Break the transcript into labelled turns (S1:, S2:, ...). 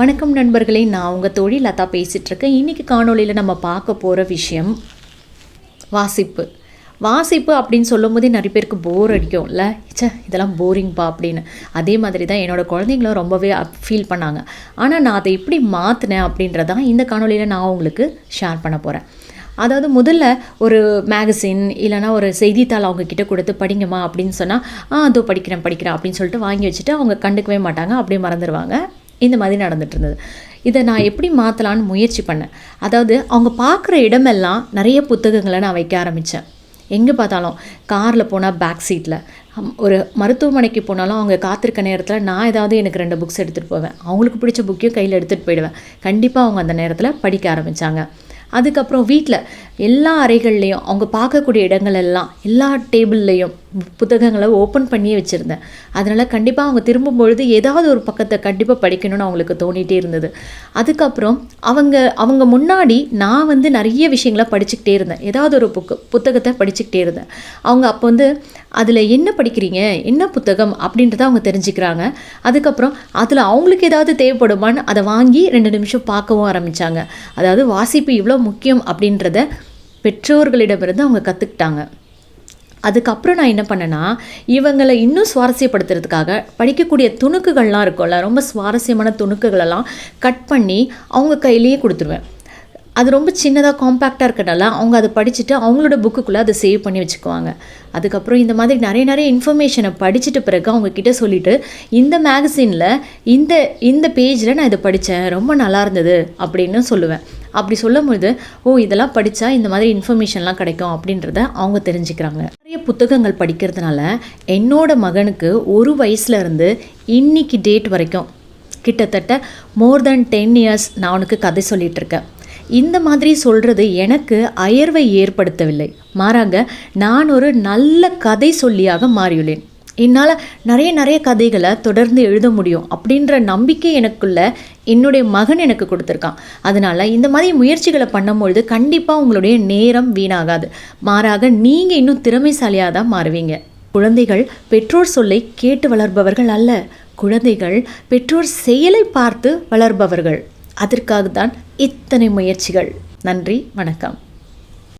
S1: வணக்கம் நண்பர்களே நான் உங்கள் தொழில் லதா பேசிகிட்ருக்கேன் இன்றைக்கி காணொளியில் நம்ம பார்க்க போகிற விஷயம் வாசிப்பு. வாசிப்பு அப்படின்னு சொல்லும் போதே நிறைய பேருக்கு போர் அடிக்கும்ல. ச்சே இதெல்லாம் போரிங்ப்பா அப்படின்னு. அதே மாதிரி தான் என்னோடய குழந்தைங்களும் ரொம்பவே ஃபீல் பண்ணாங்க. ஆனால் நான் அதை எப்படி மாற்றினேன் அப்படின்றதான் இந்த காணொளியில் நான் உங்களுக்கு ஷேர் பண்ண போகிறேன் அதாவது முதல்ல ஒரு மேகசின் இல்லைனா ஒரு செய்தித்தாள் அவங்கக்கிட்ட கொடுத்து படிங்கம்மா அப்படின்னு சொன்னால் ஆ அதோ படிக்கிறேன் படிக்கிறேன் அப்படின்னு சொல்லிட்டு வாங்கி வச்சுட்டு அவங்க கண்டுக்கவே மாட்டாங்க. அப்படியே மறந்துடுவாங்க இந்த மாதிரி நடந்துட்டு இருந்தது இதை நான் எப்படி மாற்றலான்னு முயற்சி பண்ணேன். அதாவது அவங்க பார்க்குற இடமெல்லாம் நிறைய புத்தகங்களை நான் வைக்க ஆரம்பித்தேன் எங்கே பார்த்தாலும் காரில் போனால் பேக் சீட்டில் ஒரு மருத்துவமனைக்கு போனாலும் அவங்க காத்திருக்க நேரத்தில் நான் ஏதாவது எனக்கு ரெண்டு புக்ஸ் எடுத்துகிட்டு போவேன். அவங்களுக்கு பிடிச்ச புக்கையும் கையில் எடுத்துகிட்டு போயிடுவேன். கண்டிப்பாக அவங்க அந்த நேரத்தில் படிக்க ஆரம்பித்தாங்க அதுக்கப்புறம் வீட்டில் எல்லா அறைகள்லேயும் அவங்க பார்க்கக்கூடிய இடங்கள் எல்லாம் எல்லா டேபிள்லேயும் புத்தகங்களை ஓப்பன் பண்ணியே வச்சுருந்தேன். அதனால் கண்டிப்பாக அவங்க திரும்பும் பொழுது ஏதாவது ஒரு பக்கத்தை கண்டிப்பாக படிக்கணும்னு அவங்களுக்கு தோணிகிட்டே இருந்தது. அதுக்கப்புறம் அவங்க அவங்க முன்னாடி நான் வந்து நிறைய விஷயங்களை படிச்சுக்கிட்டே இருந்தேன். ஏதாவது ஒரு புக்கு புத்தகத்தை படிச்சுக்கிட்டே இருந்தேன். அவங்க அப்போ வந்து அதில் என்ன படிக்கிறீங்க? என்ன புத்தகம்? அப்படின்றத அவங்க தெரிஞ்சுக்கிறாங்க. அதுக்கப்புறம் அதில் அவங்களுக்கு ஏதாவது தேவைப்படுமான்னு அதை வாங்கி ரெண்டு நிமிஷம் பார்க்கவும் ஆரம்பித்தாங்க அதாவது வாசிப்பு இவ்வளோ முக்கியம் அப்படின்றத பெற்றோர்களிடமிருந்து அவங்க கற்றுக்கிட்டாங்க அதுக்கப்புறம் நான் என்ன பண்ணேன்னா இவங்களை இன்னும் சுவாரஸ்யப்படுத்துறதுக்காக படிக்கக்கூடிய துணுக்குகள்லாம் இருக்கும்ல ரொம்ப சுவாரஸ்யமான துணுக்குகளெல்லாம் கட் பண்ணி அவங்க கையிலேயே கொடுத்துருவேன். அது ரொம்ப சின்னதாக காம்பேக்டாக இருக்கிறனால அவங்க அதை படிச்சுட்டு அவங்களோட புக்குக்குள்ளே அதை சேவ் பண்ணி வச்சுக்குவாங்க. அதுக்கப்புறம் இந்த மாதிரி நிறைய நிறைய இன்ஃபர்மேஷனை படிச்சுட்டு பிறகு அவங்கக்கிட்ட சொல்லிவிட்டு இந்த மேகசினில் இந்த இந்த பேஜில் நான் இதை படித்தேன் ரொம்ப நல்லா இருந்தது அப்படின்னு சொல்லுவேன். அப்படி சொல்லும்பொழுது ஓ இதெல்லாம் படித்தா இந்த மாதிரி இன்ஃபர்மேஷன்லாம் கிடைக்கும் அப்படின்றத அவங்க தெரிஞ்சுக்கிறாங்க. புத்தகங்கள் படிக்கிறதுனால என்னோட மகனுக்கு ஒரு வயசுலேருந்து இன்னைக்கு டேட் வரைக்கும் கிட்டத்தட்ட மோர் தென் டென் இயர்ஸ் நான் அவனுக்கு கதை சொல்லிகிட்ருக்கேன் இந்த மாதிரி சொல்கிறது எனக்கு அயர்வை ஏற்படுத்தவில்லை. மாறாக நான் ஒரு நல்ல கதை சொல்லியாக மாறியுள்ளேன். என்னால் நிறைய நிறைய கதைகளை தொடர்ந்து எழுத முடியும் அப்படின்ற நம்பிக்கை எனக்குள்ள என்னுடைய மகன் எனக்கு கொடுத்துருக்கான். அதனால் இந்த மாதிரி முயற்சிகளை பண்ணும்பொழுது கண்டிப்பாக உங்களுடைய நேரம் வீணாகாது. மாறாக நீங்கள் இன்னும் திறமைசாலியாக தான் மாறுவீங்க. குழந்தைகள் பெற்றோர் சொல்லை கேட்டு வளர்பவர்கள் அல்ல. குழந்தைகள் பெற்றோர் செயலை பார்த்து வளர்பவர்கள். அதற்காக தான் இத்தனை முயற்சிகள். நன்றி வணக்கம்.